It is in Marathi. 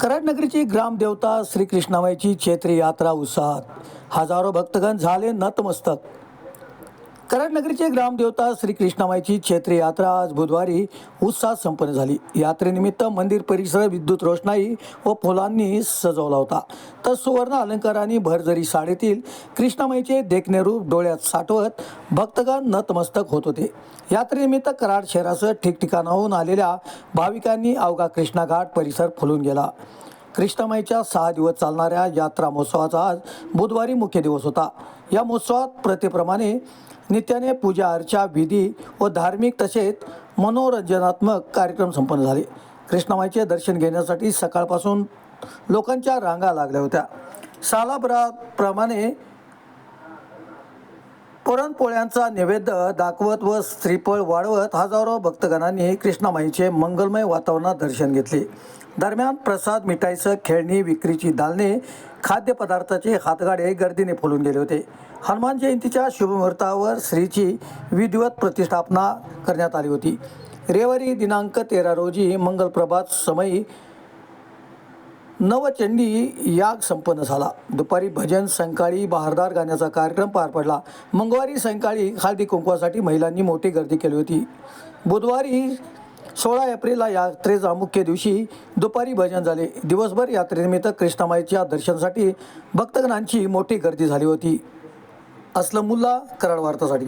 कराडनगरीची ग्रामदेवता श्रीकृष्णामाईची चैत्र यात्रा उत्साहात. हजारो भक्तगण झाले नतमस्तक. कराडनगरीची ग्रामदेवता श्री कृष्णामाईची क्षेत्र यात्रा आज बुधवारी उत्साहात संपन्न झाली. यात्रेनिमित्त मंदिर परिसर विद्युत रोषणाई व फुलांनी सजवला होता. तर सुवर्ण अलंकारांनी भरजरी साडेतील कृष्णामाईचे देखणे रूप डोळ्यात साठवत भक्तगण नतमस्तक होत होते. यात्रेनिमित्त कराड शहरासह ठिकठिकाणाहून आलेल्या भाविकांनी अवघा कृष्णा घाट परिसर फुलून गेला. कृष्णामाईच्या सहा दिवस चालणाऱ्या यात्रा महोत्सवाचा आज बुधवारी मुख्य दिवस होता. या महोत्सवात प्रथेप्रमाणे नित्याने पूजा अर्चा विधी व धार्मिक तसेच मनोरंजनात्मक कार्यक्रम संपन्न झाले. कृष्णामाईचे दर्शन घेण्यासाठी सकाळपासून लोकांच्या रांगा लागल्या होत्या. सालाभराप्रमाणे पुरणपोळ्यांचा नैवेद्य दाखवत व श्रीफळ वाढवत हजारो भक्तगणांनी कृष्णामाईचे मंगलमय वातावरणात दर्शन घेतले. दरम्यान प्रसाद मिठाईसह खेळणी विक्रीची दालने खाद्यपदार्थाचे हातगाडे गर्दीने फुलून गेले होते. हनुमान जयंतीच्या शुभमुहूर्तावर श्रीची विधिवत प्रतिष्ठापना करण्यात आली होती. रेवारी दिनांक तेरा रोजी मंगलप्रभात समयी नवचंडी याग संपन्न झाला. दुपारी भजन संकाळी बहारदार गाण्याचा कार्यक्रम पार पडला. मंगळवारी सायंकाळी हळदी कुंकवासाठी महिलांनी मोठी गर्दी केली होती. बुधवारी सोळा एप्रिलला यात्रेचा मुख्य दिवशी दुपारी भजन झाले. दिवसभर यात्रेनिमित्त कृष्णामाईच्या दर्शनासाठी भक्तगणांची मोठी गर्दी झाली होती. असलमुल्ला कराड वार्तासाठी.